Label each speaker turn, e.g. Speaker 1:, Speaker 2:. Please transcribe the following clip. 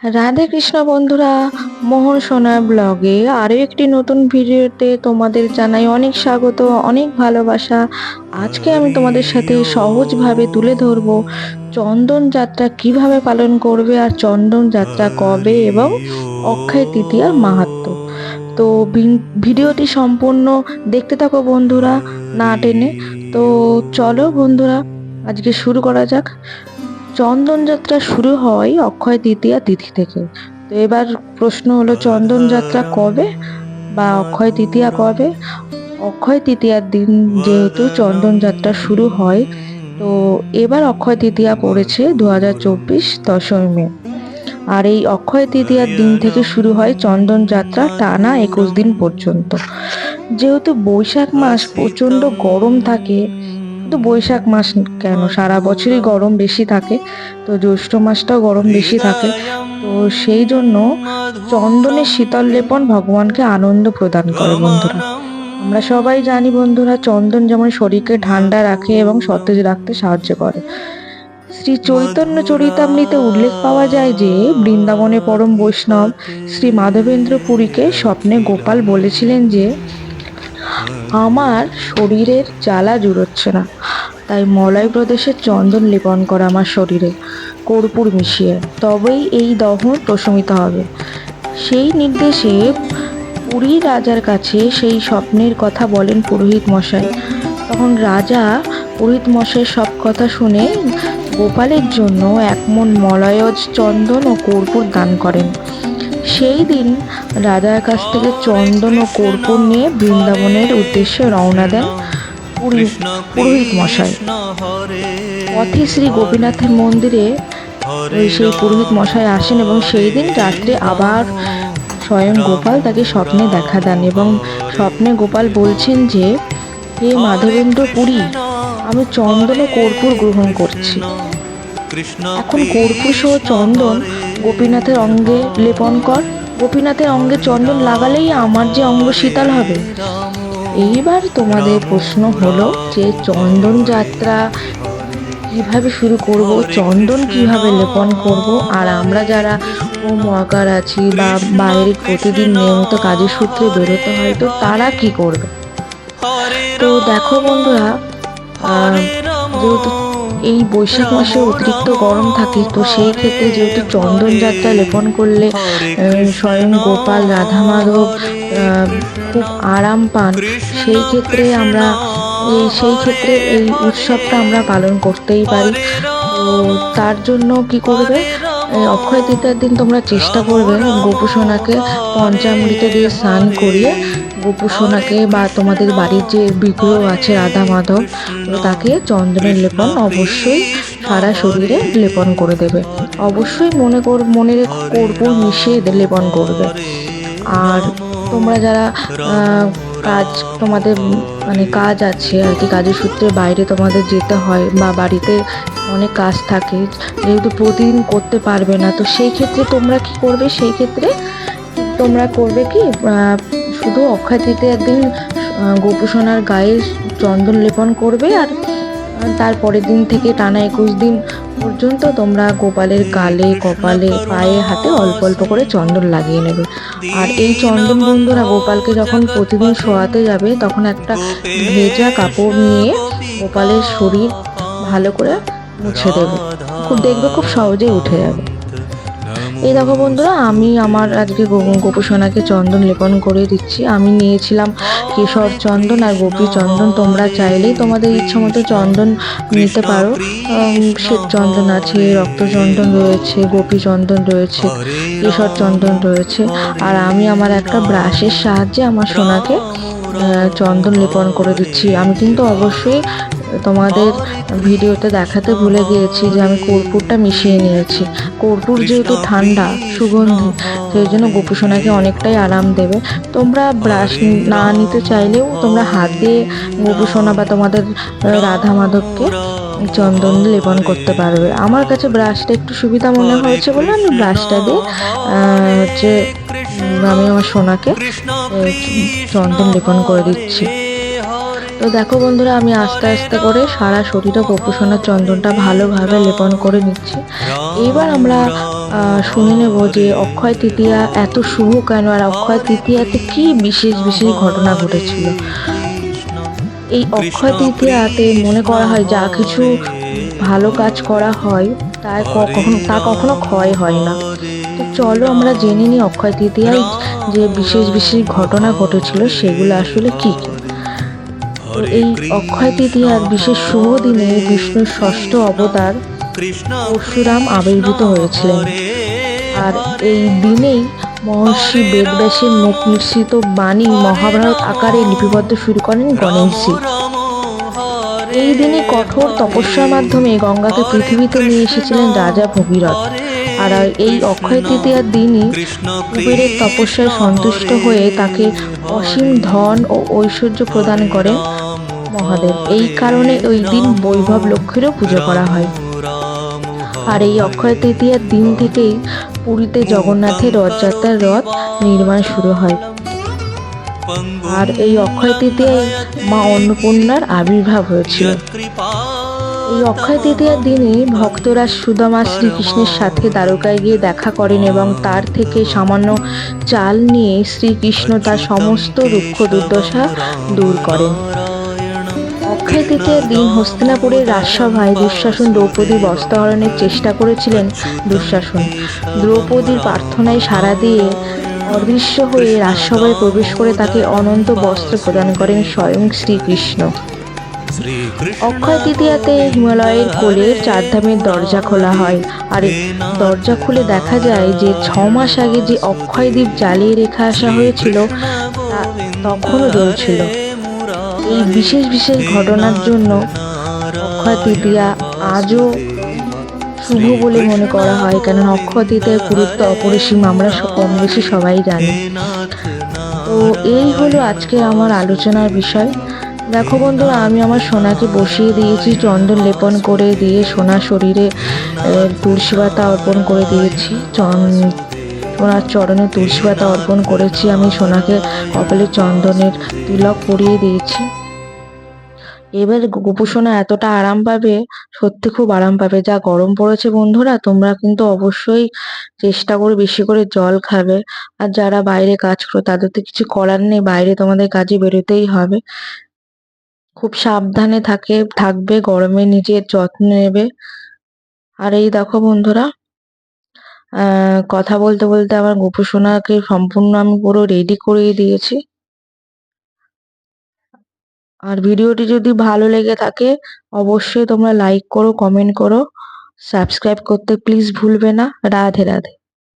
Speaker 1: রাধে কৃষ্ণ বন্ধুরা, মোহন সোনার ব্লগে আরও একটি নতুন ভিডিওতে তোমাদের জানাই অনেক স্বাগত, অনেক ভালোবাসা। আজকে আমি তোমাদের সাথে সহজভাবে তুলে ধরবো চন্দন যাত্রা কীভাবে পালন করবে আর চন্দন যাত্রা কবে এবং অক্ষয় তৃতীয়ার মাহাত্ম্য তো ভিডিওটি সম্পূর্ণ দেখতে থাকো বন্ধুরা, না টেনে। তো চলো বন্ধুরা, আজকে শুরু করা যাক। চন্দন যাত্রা শুরু হয় অক্ষয় তৃতীয়া তিথি থেকে। তো এবার প্রশ্ন হলো চন্দন যাত্রা কবে বা অক্ষয় তৃতীয়া কবে? অক্ষয় তৃতীয়ার দিন যেহেতু চন্দন যাত্রা শুরু হয়, তো এবার অক্ষয় তৃতীয়া পড়েছে দু হাজার চব্বিশ দশই মে। আর এই অক্ষয় তৃতীয়ার দিন থেকে শুরু হয় চন্দন যাত্রা টানা একুশ দিন পর্যন্ত। যেহেতু বৈশাখ মাস প্রচণ্ড গরম থাকে তো বৈশাখ মাস কেন? সারা বছরই গরম বেশি থাকে, তো জ্যৈষ্ঠ মাসটাও গরম বেশি থাকে, তো সেই জন্য চন্দনের শীতল লেপন ভগবানকে আনন্দ প্রদান করে বন্ধুরা। আমরা সবাই জানি বন্ধুরা, চন্দন যেমন শরীরকে ঠান্ডা রাখে এবং সতেজ রাখতে সাহায্য করে। শ্রী চৈতন্য চরিতামৃতে উল্লেখ পাওয়া যায় যে, বৃন্দাবনে পরম বৈষ্ণব শ্রী মাধবেন্দ্র পুরীকে স্বপ্নে গোপাল বলেছিলেন যে আমার শরীরের জ্বালা জুড়োচ্ছে না। তাই মলয় প্রদেশে চন্দন লেপন করা আমার শরীরে, কর্পূর মিশিয়ে। তবেই এই দহন প্রশমিত হবে। সেই নির্দেশে পুরী রাজার কাছে সেই স্বপ্নের কথা বলেন পুরোহিত মশাই। তখন রাজা পুরোহিত মশাই সব কথা শুনে গোপালের জন্য একমন মলয়জ চন্দন ও কর্পূর দান করেন। সেই দিন রাজার কাছ থেকে চন্দন ও কর্পূর নিয়ে বৃন্দাবনের উদ্দেশ্যে রওনা দেন পুরী পুরোহিত মশাই। পথে শ্রী গোপীনাথের মন্দিরে সেই পুরোহিত মশাই আসেন এবং সেই দিন রাত্রে আবার স্বয়ং গোপাল তাকে স্বপ্নে দেখা দেন এবং স্বপ্নে গোপাল বলছেন যে হে মাধবেন্দ্র পুরী আমি চন্দন ও কর্পূর গ্রহণ করছি। এখন কর্পূর সহ চন্দন গোপীনাথের অঙ্গে লেপন কর। গোপীনাথের অঙ্গে চন্দন লাগালেই আমার যে অঙ্গ শীতল হবে। এইবার তোমাদের প্রশ্ন হলো যে চন্দন যাত্রা কীভাবে শুরু করব চন্দন কীভাবে লেপন করব? আর আমরা যারা হোম ওয়ার্কার আছি বা বাইরে প্রতিদিন নিয়মিত কাজের সূত্রে বেরোতে হয় তো তারা কি করবে? তো দেখো বন্ধুরা যেহেতু এই বৈশাখ মাসে অতিরিক্ত গরম থাকে, তো সেই ক্ষেত্রে যেহেতু চন্দন যাত্রা লেপন করলে স্বয়ং গোপাল রাধা মাধব খুব আরাম পান, সেই ক্ষেত্রে আমরা সেই ক্ষেত্রে এই উৎসবটা আমরা পালন করতেই পারি। তো তার জন্য কি করবে? অক্ষয় তৃতীয়ার দিন তোমরা চেষ্টা করবে গোপু পঞ্চামৃত দিয়ে স্নান করিয়ে গোপু সোনাকে বা তোমাদের বাড়ির যে বিগ্রহ আছে রাধা মাধব, তাকে চন্দনের লেপন অবশ্যই সারা শরীরে লেপন করে দেবে। অবশ্যই মনে কর, মনে কর্পূর মিশিয়ে লেপন করবে। আর তোমরা যারা কাজ তোমাদের মানে কাজ আছে আর কি, কাজের সূত্রে বাইরে তোমাদের যেতে হয় বা বাড়িতে অনেক কাজ থাকে, যেহেতু প্রতিদিন করতে পারবে না, তো সেই ক্ষেত্রে তোমরা কি করবে? সেই ক্ষেত্রে তোমরা করবে কি শুধু অক্ষয় তৃতীয়ার দিন গোপুসোনার গায়ে চন্দন লেপন করবে আর তারপরের দিন থেকে টানা একুশ দিন পর্যন্ত তোমরা গোপালের গালে, কপালে, পায়ে, হাতে অল্প অল্প করে চন্দন লাগিয়ে নেবে। আর এই চন্দন বন্ধুরা গোপালকে যখন প্রতিদিন শোয়াতে যাবে, তখন একটা ভেজা কাপড় নিয়ে গোপালের শরীর ভালো করে মুছে দেবে। খুব দেখবে খুব সহজেই উঠে যাবে। এই দেখো বন্ধুরা, আমি আমার আজকে গোপুসোনাকে চন্দন লেপন করে দিচ্ছি। আমি নিয়েছিলাম কেশর চন্দন আর গোপী চন্দন। তোমরা চাইলেই তোমাদের ইচ্ছা মতো চন্দন নিতে পারো। শ্বেত চন্দন আছে, রক্ত চন্দন রয়েছে, গোপী চন্দন রয়েছে কেশর চন্দন রয়েছে। আর আমি আমার একটা ব্রাশের সাহায্যে আমার সোনাকে চন্দন লেপন করে দিচ্ছি। আমি কিন্তু অবশ্যই তোমাদের ভিডিওতে দেখাতে ভুলে গিয়েছি যে আমি কর্পূরটা মিশিয়ে নিয়েছি। কর্পূর যেহেতু ঠান্ডা, সুগন্ধি, সেই জন্য গোপুসোনাকে অনেকটাই আরাম দেবে। তোমরা ব্রাশ না নিতে চাইলেও তোমরা হাত দিয়ে গোপুসোনা বা তোমাদের রাধা মাধবকে চন্দন লেপন করতে পারবে। আমার কাছে ব্রাশটা একটু সুবিধা মনে হয়েছে বলে আমি ব্রাশটা দিয়ে হচ্ছে আমি আমার সোনাকে চন্দন লেপন করে দিচ্ছি। তো দেখো বন্ধুরা, আমি আস্তে আস্তে করে সারা শরীরে গোপুসোনার চন্দনটা ভালোভাবে লেপন করে নিচ্ছি। এইবার আমরা শুনে নেব যে অক্ষয় তৃতীয়া এত শুভ কেন আর অক্ষয় তৃতীয়াতে কি বিশেষ বিশেষ ঘটনা ঘটেছিল? এই অক্ষয় তৃতীয়াতে মনে করা হয় যা কিছু ভালো কাজ করা হয় তা কখনো তা কখনো ক্ষয় হয় না। তো চলো আমরা জেনে নিই অক্ষয় তৃতীয়ায় যে বিশেষ বিশেষ ঘটনা ঘটেছিল, সেগুলো আসলে কি কি? তো এই অক্ষয় তৃতীয়ার বিশেষ শুভ দিনে বিষ্ণুর ষষ্ঠ অবতার পরশুরাম আবির্ভূত হয়েছিলেন। আর এই দিনেই মহর্ষি বেদব্যাসের মুখ নিঃসৃত বাণী মহাভারত আকারে লিপিবদ্ধ শুরু করেন গণেশজি। এই দিনে কঠোর তপস্যার মাধ্যমে গঙ্গাকে পৃথিবীতে নিয়ে এসেছিলেন রাজা ভগীরথ। আর এই অক্ষয় তৃতীয়ার দিনই কুবেরের তপস্যায় সন্তুষ্ট হয়ে তাকে অসীম ধন ও ঐশ্বর্য প্রদান করেন। মহাদেব। এই কারণে ওই দিন বৈভব লক্ষ্মীরও পুজো করা হয়। আর এই অক্ষয় তৃতীয়ার দিন থেকেই পুরীতে জগন্নাথের রথযাত্রার রথ নির্মাণ শুরু হয়। আর এই অক্ষয় তৃতীয়ায় মা অন্নপূর্ণার আবির্ভাব হয়েছিল। এই অক্ষয় তৃতীয়ার দিনে ভক্তরা সুদামা শ্রীকৃষ্ণের সাথে দ্বারকায় গিয়ে দেখা করেন এবং তার থেকে সামান্য চাল নিয়ে শ্রীকৃষ্ণ তার সমস্ত রুক্ষ দুর্দশা দূর করেন। অক্ষয় দিন হস্তিনাপুরের রাজসভায় দুঃশাসন দ্রৌপদী বস্ত্রহরণের চেষ্টা করেছিলেন দুঃশাসন। দ্রৌপদীর প্রার্থনায় সাড়া দিয়ে অদৃশ্য হয়ে রাজসভায় প্রবেশ করে তাকে অনন্ত বস্ত্র প্রদান করেন স্বয়ং শ্রীকৃষ্ণ। অক্ষয় তৃতীয়াতে হিমালয়ের কোলে চারধামের দরজা খোলা হয়। আর দরজা খুলে দেখা যায় যে ছ মাস আগে যে অক্ষয় দ্বীপ জ্বালিয়ে রেখে আসা হয়েছিল, তা তখনও জ্বলছিল। এই বিশেষ বিশেষ ঘটনার জন্য অক্ষয় তৃতীয়া আজও শুভ বলে মনে করা হয়, কেননা অক্ষয় তৃতীয়ার গুরুত্ব অপরিসীম, আমরা কম বেশি সবাই জানি। তো এই হলো আজকের আমার আলোচনার বিষয়। দেখো বন্ধুরা, আমি আমার সোনাকে বসিয়ে দিয়েছি, চন্দন লেপন করে দিয়ে সোনার শরীরে তুলসী পাতা অর্পণ করে দিয়েছি, চন- সোনার চরণে তুলসী পাতা অর্পণ করেছি। আমি সোনাকে কপালে চন্দনের তিলক পরিয়ে দিয়েছি। এবার গোপুসোনা এতটা আরাম পাবে, সত্যি খুব আরাম পাবে। যা গরম পড়েছে বন্ধুরা, তোমরা কিন্তু অবশ্যই চেষ্টা করে বেশি করে জল খাবে। আর যারা বাইরে কাজ করো, তাদের তো কিছু করার নেই, বাইরে তোমাদের কাজে বেরোতেই হবে। খুব সাবধানে থাকে, থাকবে, গরমে নিজের যত্ন নেবে। আর এই দেখো বন্ধুরা কথা বলতে বলতে আমার গোপু সোনাকে সম্পূর্ণ আমি পুরো রেডি করিয়ে দিয়েছি। আর ভিডিওটি যদি ভালো লেগে থাকে, অবশ্যই তোমরা লাইক করো কমেন্ট করো সাবস্ক্রাইব করতে প্লিজ ভুলবে না। রাধে রাধে।